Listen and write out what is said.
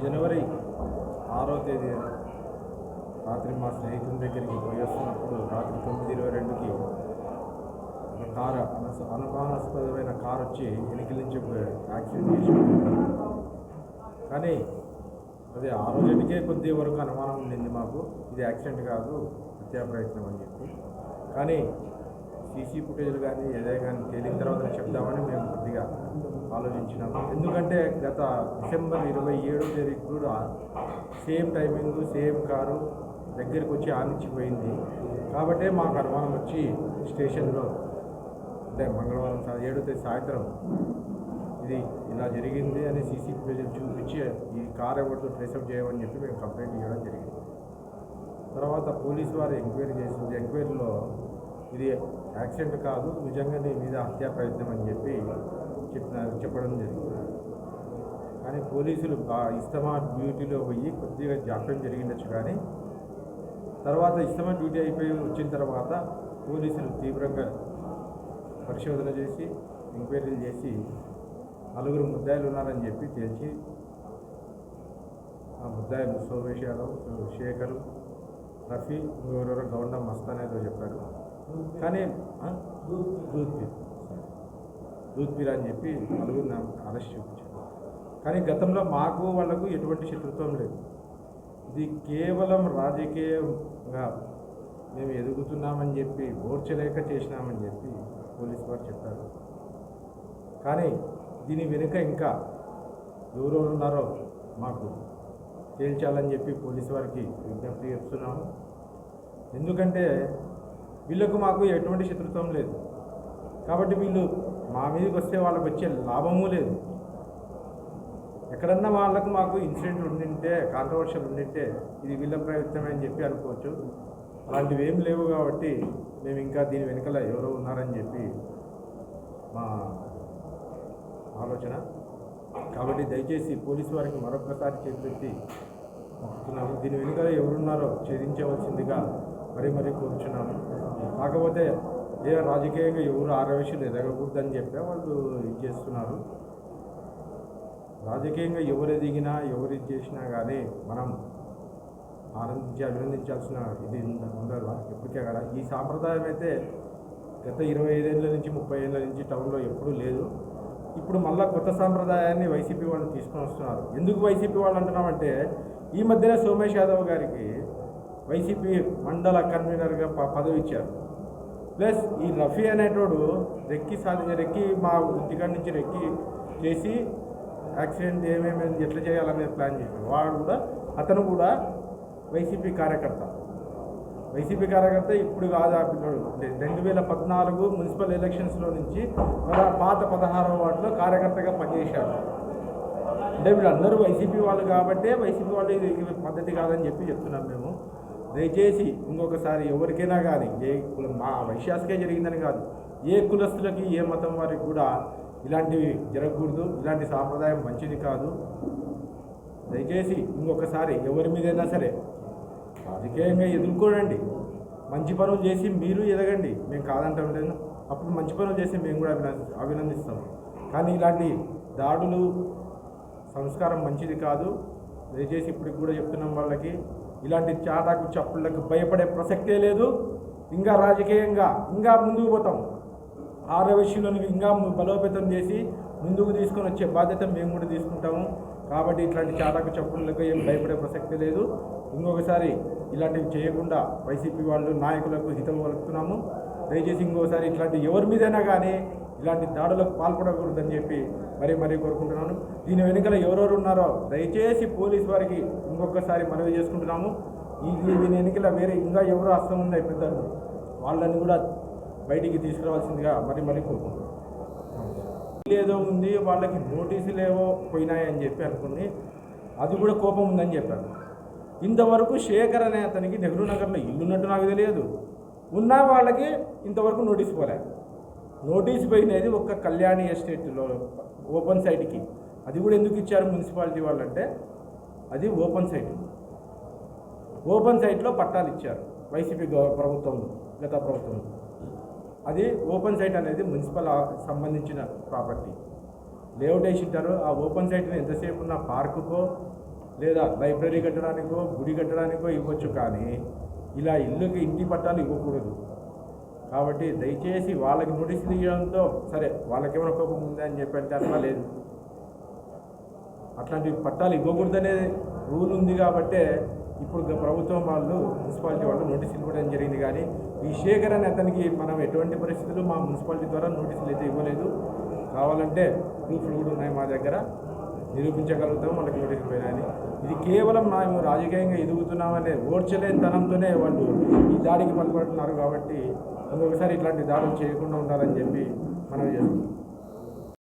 జనవరి ఆరో తేదీ రాత్రి మా స్నేహితుని దగ్గరికి పోయి వస్తున్నప్పుడు రాత్రి తొమ్మిది ఇరవై రెండుకి ఒక కారు అనస అనుమానాస్పదమైన కారు వచ్చి వెనక నుంచి యాక్సిడెంట్ చేసి కానీ అది ఆ రోజుకే కొద్ది వరకు అనుమానం ఉండింది మాకు. ఇది యాక్సిడెంట్ కాదు హత్యా ప్రయత్నం అని చెప్పి. కానీ సీసీ ఫుటేజ్లు కానీ ఏదే కానీ తేలిన తర్వాత చెప్తామని మేము కొద్దిగా ఆలోచించినాము ఎందుకంటే గత డిసెంబర్ ఇరవై ఏడో తేదీ కూడా సేమ్ టైమింగ్ సేమ్ కారు దగ్గరికి వచ్చి ఆనిచ్చిపోయింది. కాబట్టే మాకు అనుమానం వచ్చి స్టేషన్లో అంటే మంగళవారం ఏడో తేదీ సాయంత్రం ఇది ఇలా జరిగింది అని సీసీ ఫుటేజ్ చూపించి ఈ కార్ ఎవరితో ట్రేసప్ చేయమని చెప్పి మేము కంప్లైంట్ ఇవ్వడం జరిగింది. తర్వాత పోలీసు వారు ఎంక్వైరీ చేసింది ఇది యాక్సిడెంట్ కాదు నిజంగా నీ మీద హత్యా ప్రయత్నం అని చెప్పి చెప్పినారు చెప్పడం జరిగింది. కానీ పోలీసులు ఆ ఇస్తమా డ్యూటీలో పోయి కొద్దిగా జాప్యం జరిగిండొచ్చు కానీ తర్వాత ఇస్తమా డ్యూటీ అయిపోయి వచ్చిన తర్వాత పోలీసులు తీవ్రంగా పరిశోధన చేసి ఎంక్వైరీలు చేసి నలుగురు ముద్దాయిలు ఉన్నారని చెప్పి తేల్చి ఆ ముద్దాయిలు సోమేష్ యాదవ్ శేఖర్ రఫీ ఇంకెవరెవరో గౌండం మస్తానేదో చెప్పారు. కానీ ఆ? దూద్పీర్ దూద్పీర్ అని చెప్పి నలుగురు నాకు అరెస్ట్ చూపించారు. కానీ గతంలో మాకు వాళ్ళకు ఎటువంటి శత్రుత్వం లేదు. ఇది కేవలం రాజకీయంగా మేము ఎదుగుతున్నామని చెప్పి ఓర్చలేక చేసినామని చెప్పి పోలీసు వారు చెప్పారు. కానీ దీని వెనుక ఇంకా ఎవరు ఉన్నారో మాకు తేల్చాలని చెప్పి పోలీసు వారికి విజ్ఞప్తి చేస్తున్నాము. ఎందుకంటే వీళ్ళకు మాకు ఎటువంటి శత్రుత్వం లేదు. కాబట్టి వీళ్ళు మా మీదకి వస్తే వాళ్ళకి వచ్చే లాభము లేదు. ఎక్కడన్నా వాళ్ళకు మాకు ఇన్సిడెంట్ ఉండింటే కాంట్రవర్షియల్ ఉండింటే ఇది వీళ్ళ ప్రయత్నమే అని చెప్పి అనుకోవచ్చు. అలాంటివి ఏం లేవు కాబట్టి మేము ఇంకా దీని వెనుకల ఎవరో ఉన్నారని చెప్పి మా ఆలోచన. కాబట్టి దయచేసి పోలీసు వారికి మరొకసారి చేపెట్టి దీని వెనుకల ఎవరున్నారో ఛేదించవలసిందిగా మరీ మరీ కూర్చున్నాను. కాకపోతే ఏ రాజకీయంగా ఎవరు ఆరవేశాలు ఎదగకూడదని చెప్పి వాళ్ళు ఇది చేస్తున్నారు. రాజకీయంగా ఎవరు ఎదిగినా ఎవరు ఇది చేసినా కానీ మనం ఆనందించి అభినందించాల్సిన ఇది ఉండదు. ఎప్పటికే కదా ఈ సాంప్రదాయం అయితే గత ఇరవై ఐదేళ్ళ నుంచి ముప్పై ఏళ్ళ నుంచి టౌన్లో ఎప్పుడూ లేదు. ఇప్పుడు మళ్ళా కొత్త సాంప్రదాయాన్ని వైసీపీ వాళ్ళు తీసుకొని వస్తున్నారు. ఎందుకు వైసీపీ వాళ్ళు అంటున్నామంటే ఈ మధ్యనే సోమేష్ యాదవ్ గారికి వైసీపీ మండల కన్వీనర్గా ప- పదవి ఇచ్చారు. ప్లస్ ఈ రఫీ అనేటోడు రెక్కి సాధి రెక్కి మా ఇంటికాడి నుంచి రెక్కి చేసి యాక్సిడెంట్ ఏమేమి ఎట్లా చేయాలనేది ప్లాన్ చేశాడు వాడు కూడా అతను కూడా వైసీపీ కార్యకర్త. వైసీపీ కార్యకర్త ఇప్పుడు కాదు ఆ పిల్లడు. రెండు వేల పద్నాలుగు మున్సిపల్ ఎలక్షన్స్లో నుంచి మన పాత పదహారవ వార్డులో కార్యకర్తగా పనిచేశాడు. అంటే వీళ్ళందరూ వైసీపీ వాళ్ళు కాబట్టే వైసీపీ వాళ్ళు ఇది పద్ధతి కాదని చెప్పి చెప్తున్నాం మేము. దయచేసి ఇంకొకసారి ఎవరికైనా కానీ ఏ కులం మా వైశ్యాసకే జరిగిందని కాదు ఏ కులస్తులకి ఏ మతం వారికి కూడా ఇలాంటివి జరగకూడదు. ఇలాంటి సాంప్రదాయం మంచిది కాదు. దయచేసి ఇంకొకసారి ఎవరి మీదైనా సరే రాజకీయంగా ఎదుర్కోనండి మంచి పనులు చేసి మీరు ఎదగండి. మేము కాదంటాం లేదు అప్పుడు మంచి పనులు చేసి మేము కూడా అభినంది అభినందిస్తాం. కానీ ఇలాంటి దాడులు సంస్కారం మంచిది కాదు. దయచేసి ఇప్పటికి కూడా చెప్తున్నాం వాళ్ళకి ఇలాంటి చాటాకు చప్పుళ్ళకు భయపడే ప్రసక్తే లేదు. ఇంకా రాజకీయంగా ఇంకా ముందుకు పోతాం. ఆరవశీలను ఇంకా బలోపేతం చేసి ముందుకు తీసుకొని వచ్చే బాధ్యత మేము కూడా తీసుకుంటాము. కాబట్టి ఇట్లాంటి చాటాకు చప్పుళ్ళకు ఏం భయపడే ప్రసక్తి లేదు. ఇంకొకసారి ఇలాంటివి చేయకుండా వైసీపీ వాళ్ళు నాయకులకు హితం వలుపుతున్నాము. దయచేసి ఇంకోసారి ఇట్లాంటి ఎవరి మీదైనా కానీ ఇలాంటి దాడులకు పాల్పడకూడదని చెప్పి మరీ మరీ కోరుకుంటున్నాను. దీని వెనుకల ఎవరెవరు ఉన్నారో దయచేసి పోలీస్ వారికి ఇంకొకసారి మనవి చేసుకుంటున్నాము. ఈ దీని వెనుకల వేరే ఇంకా ఎవరు అస్తం ఉన్నాయి పెద్దలు వాళ్ళని కూడా బయటికి తీసుకురావాల్సిందిగా మరి మరీ కోరుకుంటున్నాను. ఏదో ఉంది వాళ్ళకి నోటీసులు ఏవో పోయినాయని చెప్పి అనుకుని అది కూడా కోపం ఉందని చెప్పారు. ఇంతవరకు శేఖర్ అనే అతనికి నెహ్రూ నగర్లో ఇల్లున్నట్టు నాకు తెలియదు. ఉన్నా వాళ్ళకి ఇంతవరకు నోటీస్ పోలేదు నోటీస్ పోయినది ఒక్క కళ్యాణి ఎస్టేట్లో ఓపెన్ సైట్కి. అది కూడా ఎందుకు ఇచ్చారు మున్సిపాలిటీ వాళ్ళంటే అది ఓపెన్ సైట్. ఓపెన్ సైట్లో పట్టాలు ఇచ్చారు వైసీపీ గవ- ప్రభుత్వంలో గత ప్రభుత్వంలో అది ఓపెన్ సైట్ అనేది మున్సిపల్ సంబంధించిన ప్రాపర్టీ. లేఅవుట్ వేసి ఉంటారు ఆ ఓపెన్ సైట్ని ఎంతసేపు ఉన్న పార్కుకో లేదా లైబ్రరీ కట్టడానికో గుడి కట్టడానికో ఇవ్వచ్చు కానీ ఇలా ఇల్లుకి ఇంటి పట్టాలు ఇవ్వకూడదు. కాబట్టి దయచేసి వాళ్ళకి నోటీసులు ఇవ్వడంతో సరే వాళ్ళకేమైనా కోపం ఉందా అని చెప్పంటే అట్లా లేదు. అట్లాంటి పట్టాలు ఇవ్వకూడదనే రూల్ ఉంది కాబట్టే ఇప్పుడు ప్రభుత్వం వాళ్ళు మున్సిపాలిటీ వాళ్ళు నోటీసులు ఇవ్వడం జరిగింది కానీ ఈ శేఖర్ అనే అతనికి మనం ఎటువంటి పరిస్థితులు మా మున్సిపాలిటీ ద్వారా నోటీసులు అయితే ఇవ్వలేదు. కావాలంటే ప్రూఫ్లు కూడా ఉన్నాయి మా దగ్గర. నిరూపించగలుగుతాం మనకి నోటీసులు పోయినాయని. ఇది కేవలం మేము రాజకీయంగా ఎదుగుతున్నామనే ఓర్చలేని తనంతోనే వాళ్ళు ఈ దాడికి పాల్పడుతున్నారు కాబట్టి ఇంకొకసారి ఇట్లాంటి దాడులు చేయకుండా ఉండాలని చెప్పి మనం చేస్తున్నాం.